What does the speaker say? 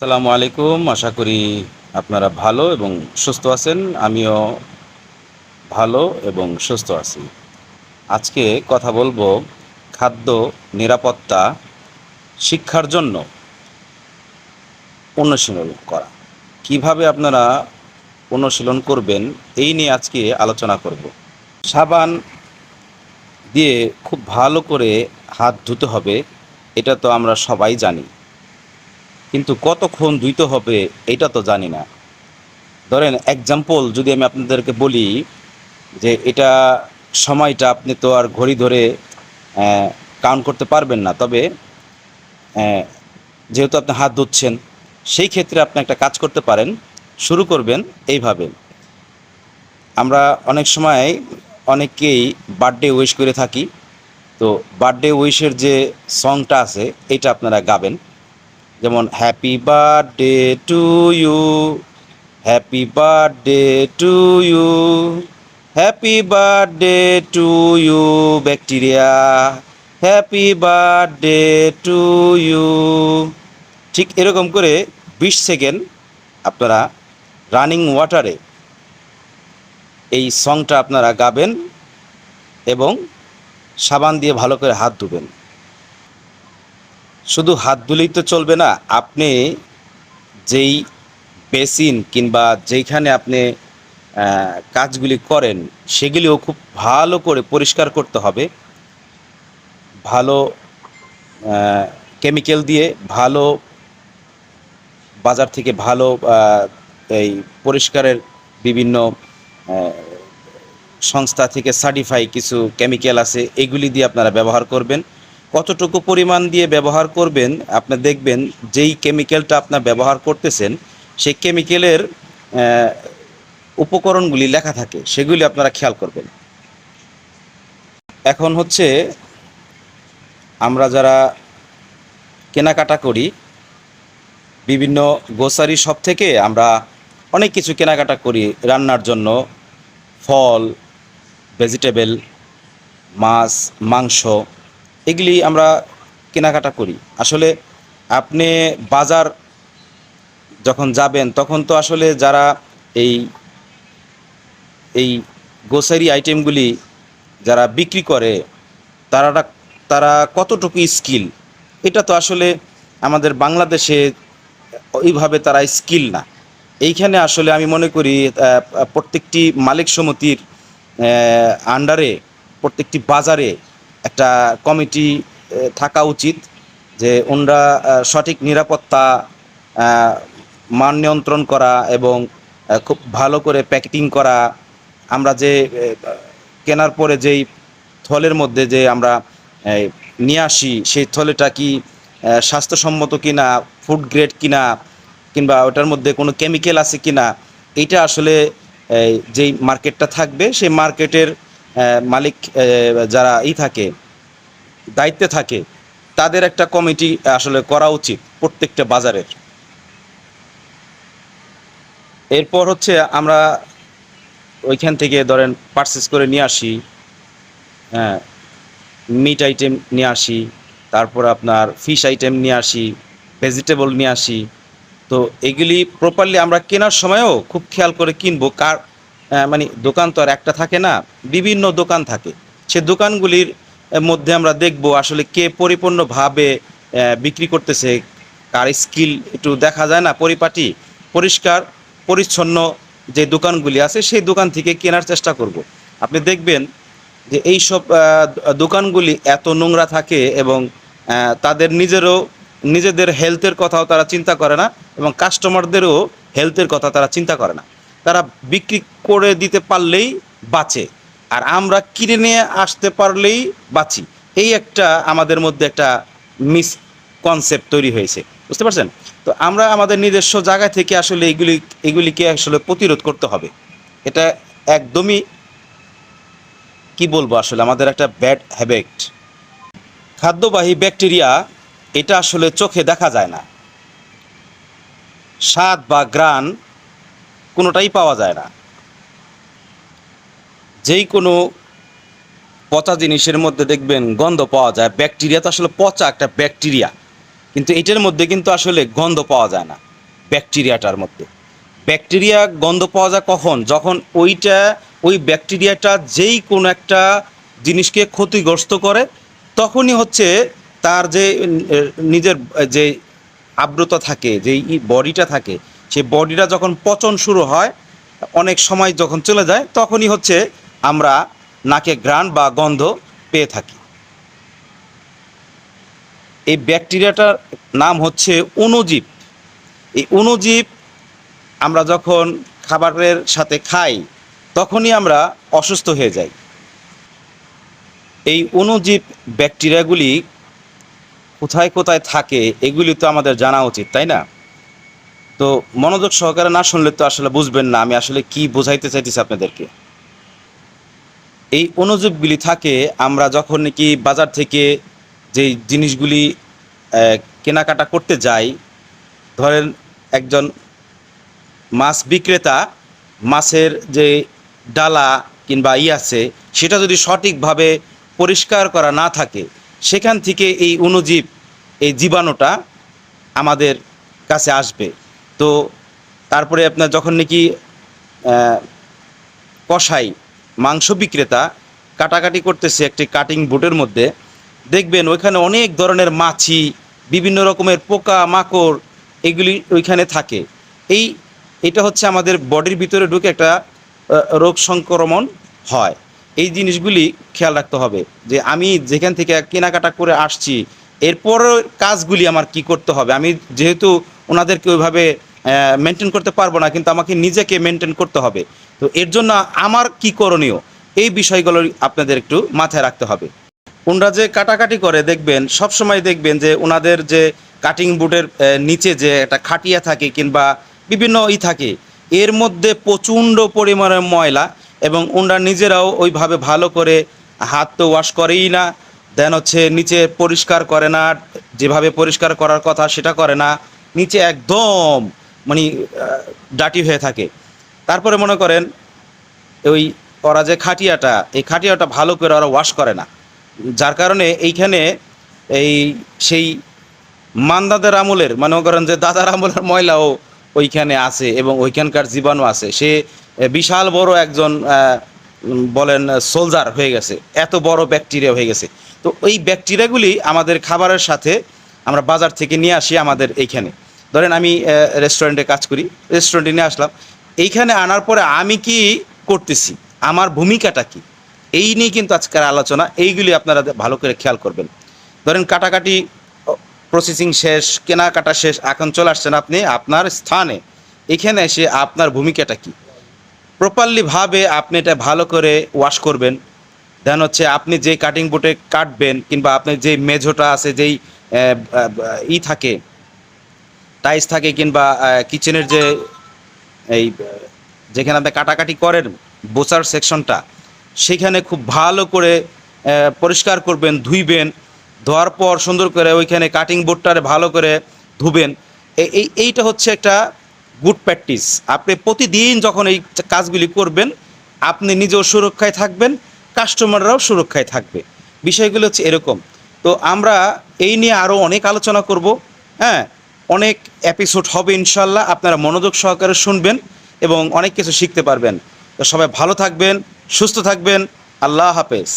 আসসালামু আলাইকুম। আশা করি আপনারা ভালো এবং সুস্থ আছেন। আমিও ভালো এবং সুস্থ আছি। আজকে কথা বলব খাদ্য নিরাপত্তা শিক্ষার জন্য অনুশীলন করা। কীভাবে আপনারা অনুশীলন করবেন এই নিয়ে আজকে আলোচনা করব। সাবান দিয়ে খুব ভালো করে হাত ধুতে হবে, এটা তো আমরা সবাই জানি। কিন্তু কতক্ষণ ধুইতে হবে, এটা তো জানি না। ধরেন এক্সাম্পল যদি আমি আপনাদেরকে বলি যে এটা সময়টা আপনি তো আর ঘড়ি ধরে কাউন্ট করতে পারবেন না। তবে যেহেতু আপনি হাত ধুচ্ছেন, সেই ক্ষেত্রে আপনি একটা কাজ করতে পারেন। শুরু করবেন এইভাবে। আমরা অনেক সময় অনেকেই বার্থডে উইশ করে থাকি। তো বার্থডে উইশের যে সংটা আছে, এটা আপনারা গাবেন। যেমন happy birthday to you happy birthday to you happy birthday to you bacteria happy birthday to you ঠিক এরকম করে বিশ সেকেন্ড আপনারা রানিং ওয়াটারে এই সংটা আপনারা গাবেন এবং সাবান দিয়ে ভালো করে হাত ধুবেন। শুধু হাত ধুলেই তো চলবে না, আপনি যেই বেসিন কিংবা যেইখানে আপনি কাজগুলি করেন, সেগুলিও খুব ভালো করে পরিষ্কার করতে হবে। ভালো কেমিক্যাল দিয়ে ভালো বাজার থেকে ভালো এই পরিষ্কারের বিভিন্ন সংস্থা থেকে সার্টিফাই কিছু কেমিক্যাল আছে, এগুলি দিয়ে আপনারা ব্যবহার করবেন। কতটুকু পরিমাণ দিয়ে ব্যবহার করবেন, আপনি দেখবেন যেই কেমিক্যালটা আপনার ব্যবহার করতেছেন, সেই কেমিক্যালের উপকরণগুলি লেখা থাকে, সেগুলি আপনারা খেয়াল করবেন। এখন হচ্ছে, আমরা যারা কেনাকাটা করি, বিভিন্ন গ্রোসারি শপ থেকে আমরা অনেক কিছু কেনাকাটা করি, রান্নার জন্য ফল ভেজিটেবল মাছ, মাংস এগুলি আমরা কেনাকাটা করি। আসলে আপনি বাজার যখন যাবেন, তখন তো আসলে যারা এই এই গ্রোসারি আইটেমগুলি যারা বিক্রি করে, তারা তারা কতটুকু স্কিল এটা তো আসলে আমাদের বাংলাদেশে ওইভাবে তারা স্কিল না। এইখানে আসলে আমি মনে করি প্রত্যেকটি মালিক সমিতির আন্ডারে প্রত্যেকটি বাজারে একটা কমিটি থাকা উচিত যে ওনরা সঠিক নিরাপত্তা মান নিয়ন্ত্রণ করা এবং খুব ভালো করে প্যাকেটিং করা। আমরা যে কেনার পরে যেই থলের মধ্যে যে আমরা নিয়ে আসি, সেই থলেটা কি স্বাস্থ্যসম্মত কিনা, ফুড গ্রেড কিনা, কিংবা ওটার মধ্যে কোনো কেমিক্যাল আছে কিনা, এইটা আসলে যেই মার্কেটটা থাকবে, সেই মার্কেটের মালিক যারা ই থাকে, দায়িত্বে থাকে, তাদের একটা কমিটি আসলে করা উচিত প্রত্যেকটা বাজারের। এরপর হচ্ছে আমরা ওইখান থেকে ধরেন পারচেস করে নিয়ে আসি হ্যাঁ মিট আইটেম নিয়ে আসি, তারপর আপনার ফিশ আইটেম নিয়ে আসি ভেজিটেবল নিয়ে আসি। তো এগুলি প্রপারলি আমরা কেনার সময়ও খুব খেয়াল করে কিনবো, কার মানে দোকান তো আর একটা থাকে না, বিভিন্ন দোকান থাকে। সে দোকানগুলির মধ্যে আমরা দেখব আসলে কে পরিপূর্ণভাবে বিক্রি করতেছে, কার স্কিল একটু দেখা যায় না, পরিপাটি, পরিষ্কার, পরিচ্ছন্ন যে দোকানগুলি আছে, সেই দোকান থেকে কেনার চেষ্টা করব। আপনি দেখবেন যে এই সব দোকানগুলি এত নোংরা থাকে এবং তাদের নিজেরও, নিজেদের হেলথের কথাও তারা চিন্তা করে না এবং কাস্টমারদেরও হেলথের কথা তারা চিন্তা করে না। তারা বিক্রি করে দিতে পারলেই বাঁচে। আর আমরা কিনে নিয়ে আসতে পারলেই বাঁচি। এই একটা আমাদের মধ্যে একটা মিস কনসেপ্ট তৈরি হয়েছে। বুঝতে পারছেন? তো আমরা আমাদের নিজস্ব জায়গা থেকে আসলে এগুলি এগুলিকে আসলে প্রতিরোধ করতে হবে। এটা একদমই কি বলব আসলে? আমাদের একটা ব্যাড হ্যাবিট খাদ্যবাহী ব্যাকটেরিয়া, এটা আসলে চোখে দেখা যায় না। স্বাদ বা গ্রান কোনোটাই পাওয়া যায় না। যেই কোনো পচা জিনিসের মধ্যে দেখবেন গন্ধ পাওয়া যায়। ব্যাকটেরিয়া তো আসলে পচা একটা ব্যাকটেরিয়া। কিন্তু এটার মধ্যে কিন্তু আসলে গন্ধ পাওয়া যায় না, ব্যাকটেরিয়াটার মধ্যে। ব্যাকটেরিয়া গন্ধ পাওয়া যায় কখন? যখন ওইটা, ওই ব্যাকটেরিয়াটা যেই কোনো একটা জিনিসকে ক্ষতিগ্রস্ত করে, তখনই হচ্ছে তার যে নিজের যে আর্দ্রতা থাকে যে বডিটা থাকে সেই বডিটা যখন পচন শুরু হয়, অনেক সময় যখন চলে যায়, তখনই হচ্ছে আমরা নাকে ঘ্রাণ বা গন্ধ পেয়ে থাকি। এই ব্যাকটেরিয়াটার নাম হচ্ছে অণুজীব। এই অণুজীব আমরা যখন খাবারের সাথে খাই, তখনই আমরা অসুস্থ হয়ে যাই। এই অণুজীব ব্যাকটেরিয়াগুলি কোথায় কোথায় থাকে, এগুলি তো আমাদের জানা উচিত, তাই না? তো মনোযোগ সহকারে না শুনলে তো আসলে বুঝবেন না, আমি আসলে কি বোঝাইতে চাইতেছি আপনাদেরকে। এই অণুজীবগুলি থাকে, আমরা যখন নাকি বাজার থেকে যেই জিনিসগুলি কেনাকাটা করতে যাই, ধরেন একজন মাছ বিক্রেতা, মাছের যে ডালা কিংবা ই আছে, সেটা যদি সঠিকভাবে পরিষ্কার করা না থাকে, সেখান থেকে এই অণুজীব এই জীবাণুটা আমাদের কাছে আসবে। তো তারপরে আপনার যখন নাকি কষাই মাংস বিক্রেতা কাটাকাটি করতেছে একটি কাটিং বোর্ডের মধ্যে, দেখবেন ওইখানে অনেক ধরনের মাছি, বিভিন্ন রকমের পোকা, মাকড় এগুলি ওইখানে থাকে। এই, এটা হচ্ছে আমাদের বডির ভিতরে ঢুকে একটা রোগ সংক্রমণ হয়। এই জিনিসগুলি খেয়াল রাখতে হবে যে আমি যেখান থেকে কেনাকাটা করে আসছি এরপর কাজগুলি আমার কি করতে হবে? আমি যেহেতু ওনাদেরকে ওইভাবে মেনটেন করতে পারব না, কিন্তু আমাকে নিজেকে মেনটেন করতে হবে। তো এর জন্য আমার কি করণীয়? এই বিষয়গুলো আপনাদের একটু মাথায় রাখতে হবে। ওনারা যে কাটাকাটি করে, দেখবেন সব সময় দেখবেন যে ওনাদের যে কাটিং বোর্ডের নিচে যে একটা খাটিয়া থাকে কিংবা বিভিন্ন ই থাকে, এর মধ্যে প্রচণ্ড পরিমাণে ময়লা এবং ওনারা নিজেরাও ওইভাবে ভালো করে হাত তো ওয়াশ করেই না, দেন হচ্ছে নিচে পরিষ্কার করে না, যেভাবে পরিষ্কার করার কথা সেটা করে না নিচে একদম মানে ডাটি হয়ে থাকে। তারপরে মনে করেন, ওই ওরা যে খাটিয়াটা, এই খাটিয়াটা ভালো করে ওরা ওয়াশ করে না। যার কারণে এইখানে এই সেই মান্দাদের আমলের, মনে করেন যে দাদার আমলের ময়লাও ওইখানে আছে এবং ওইখানকার জীবাণু আছে। সে বিশাল বড় একজন বলেন সোলজার হয়ে গেছে। এত বড় ব্যাকটেরিয়া হয়ে গেছে। তো ওই ব্যাকটেরিয়াগুলি আমাদের খাবারের সাথে আমরা বাজার থেকে নিয়ে আসি আমাদের এইখানে। ধরেন আমি রেস্টুরেন্টে কাজ করি রেস্টুরেন্টে নিয়ে আসলাম। এইখানে আনার পরে আমি কি করতেছি? আমার ভূমিকাটা কি? এই নিয়ে কিন্তু আজকের আলোচনা, এইগুলি আপনারা ভালো করে খেয়াল করবেন। ধরেন কাটাকাটি প্রসেসিং শেষ, কেনাকাটা শেষ, এখন চলে আসছেন আপনি আপনার স্থানে। এখানে এসে আপনার ভূমিকাটা কি? প্রপারলি ভাবে আপনি এটা ভালো করে ওয়াশ করবেন। দেন হচ্ছে আপনি যে কাটিং বোর্ডে কাটবেন, কিংবা আপনি যে মেঝোটা আছে, যেই ই থাকে টাইস থাকে কিংবা কিচেনের যে, এই, যেখানে আপনি কাটাকাটি করেন বোচার সেকশনটা, সেখানে খুব ভালো করে পরিষ্কার করবেন, ধুইবেন, ধোয়ার পর সুন্দর করে ওইখানে কাটিং বোর্ডটারে ভালো করে ধুবেন। এই এই- এইটা হচ্ছে একটা গুড প্র্যাকটিস আপনি প্রতিদিন যখন এই কাজগুলি করবেন, আপনি নিজেও সুরক্ষায় থাকবেন কাস্টমাররাও সুরক্ষায় থাকবে। বিষয়গুলো হচ্ছে এরকম। তো আমরা এই নিয়ে আরও অনেক আলোচনা করব হ্যাঁ? অনেক এপিসোড হবে ইনশাল্লাহ আপনারা মনোযোগ সহকারে শুনবেন এবং অনেক কিছু শিখতে পারবেন। তো সবাই ভালো থাকবেন, সুস্থ থাকবেন। আল্লাহ হাফেজ।